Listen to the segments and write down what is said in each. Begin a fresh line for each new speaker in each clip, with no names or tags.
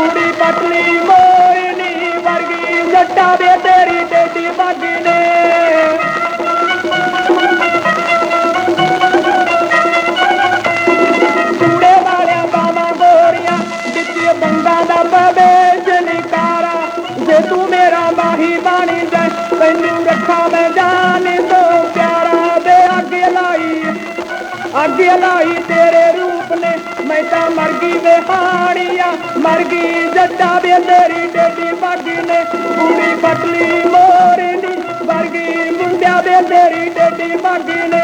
ਪਤਲੀ ਮੋਰਨੀ ਵਰਗੀ, ਜੱਟਾ ਵੇ ਤੇਰੀ ਟੇਡੀ ਪੱਗ ਨੇ। ਚੂੜੇ ਵਾਲਿਆਂ ਬਾਵਾਂ ਗੋਰੀਆਂ ਵਿੱਚ ਬੰਗਾ ਦਾ ਪਵੇਸ਼ ਨਿਕਾਰਾ। ਜੇ ਤੂੰ ਮੇਰਾ ਮਾਹੀ ਬਾਣੀ ਜਾਏ, ਤੈਨੂੰ ਰੱਖਾਂ ਮੈਂ ਜਾਨ ਤੋਂ ਪਿਆਰਾ। ਦੇ ਅੱਗੇ ਲਾਈ ਅੱਗੇ ਲਾਈ ਤੇਰੇ ਮੈਂ ਤਾਂ ਮਰ ਗਈ ਵੇ ਹਾਣੀਆਂ ਮਰ ਗਈ ਜੱਟਾ ਵੇ ਤੇਰੀ ਡੇਡੀ ਪੱਗ ਨੇ। ਕੁੜੀ ਪਤਲੀ ਮੋਰਨੀ ਵਰਗੀ ਮੁੰਡਿਆ ਵੇ ਤੇਰੀ ਡੇਡੀ ਪੱਗ ਨੇ।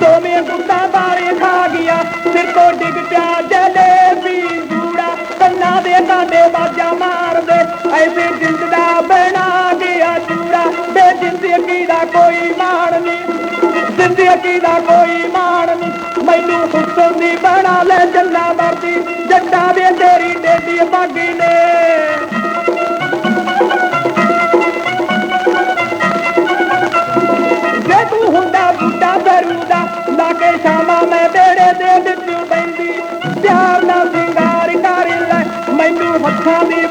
ਦੋਵੇਂ ਗੁੱਟਾਂ ਵਾਲੇ ਖਾ ਗਿਆ ਸਿਰ ਤੋਂ ਡਿੱਗ ਪਿਆ ਜਲੇਬੀ ਜੂੜਾ ਕੰਨਾਂ ਦੇ ਕਾਂਡੇ ਬਾਜਾ ਮਾਰਦੇ ਐਸੇ ਜਿੰਦ ਬਣਾ ਜ਼ਿੰਦਗੀ ਦਾ ਕੋਈ ਮਾਣ ਨਹੀਂ ਮੈਨੂੰ ਹੁਸਨ ਦੀ ਬਣਾ ਲੈ ਜੰਨਾ ਮਰਦੀ ਜੱਟਾ ਵੇ ਤੇਰੀ ਡੇਡੀ ਬਾਗੀ ਨੇ। ਜੇ ਤੂੰ ਹੁੰਦਾ ਬੁੱਢਾ ਦਰੂਦਾ ਲਾ ਕੇ ਸ਼ਾਮਾ ਮੈਂ ਬੇੜੇ ਦੇ ਵਿੱਚ ਪੈਂਦੀ। ਪਿਆਰ ਨਾਲ ਸਿੰਗਾਰ ਕਰ ਲੈ, ਮੈਨੂੰ ਹੱਥਾਂ ਦੀ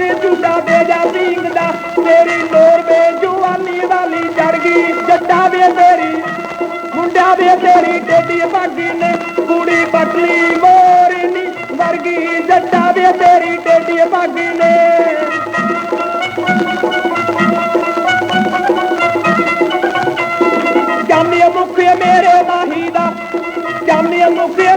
ਇੱਕ ਝੂਟਾ ਦੇ ਜਾ ਸਿੰਗਦਾ ਤੇਰੀ ਲੋਰ ਵੇ ਜਵਾਨੀ ਵਾਲੀ ਚੜ ਗਈ ਜੱਟਾ ਵੇ ਤੇਰੀ ਮੁੰਡਾ ਵੇ ਤੇਰੀ ਟੇਡੀ ਬਾਗੀ ਨੇ। ਕੁੜੀ ਪਤਲੀ ਮੋਰਨੀ ਵਰਗੀ, ਜੱਟਾ ਵੇ ਤੇਰੀ ਟੇਡੀ ਬਾਗੀ ਨੇ। ਜਾਮੀਆ ਮੁਖੇ ਮੇਰੇ ਮਾਹੀ ਦਾ। ਜਾਮੀਆ ਮੁਖੇ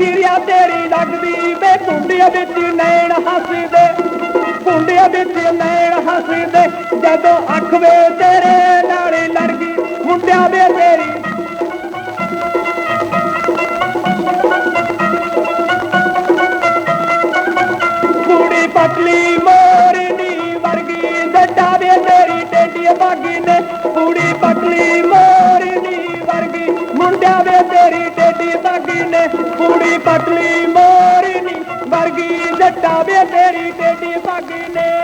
ਵੇ ਤੇਰੀ ਲੱਗਦੀ ਵੇ, ਕੁੰਡੀਆਂ ਵਿੱਚ ਨੈਣ ਹੱਸਦੇ, ਕੁੰਡੀਆਂ ਵਿੱਚ ਨੈਣ ਹੱਸਦੇ। ਜਦੋਂ ਅੱਖ ਵੇ ਤੇਰੇ ਨਾਲ ਲੜ ਗਈ, ਮੁੰਡਿਆਂ ਵੇ ਤੇਰੀ। ਕੁੜੀ ਪਤਲੀ ਮੋਰਨੀ ਵਰਗੀ, ਜੱਟਾ ਵੇ ਤੇਰੀ ਟੇਡੀ ਬਾਗੀ ਨੇ। ਕੁੜੀ ਪਤਲੀ ਮੋਰਨੀ ਵਰਗੀ, ਮੁੰਡਿਆਂ ਵੇ ਤੇਰੀ ਬਾਗੀ ਨੇ ਕੁੜੀ ਪਤਲੀ ਮੋਰਨੀ ਵਰਗੀ ਜੱਟਾ ਵੇ ਤੇਰੀ ਟੇਡੀ ਬਾਗੀ ਨੇ।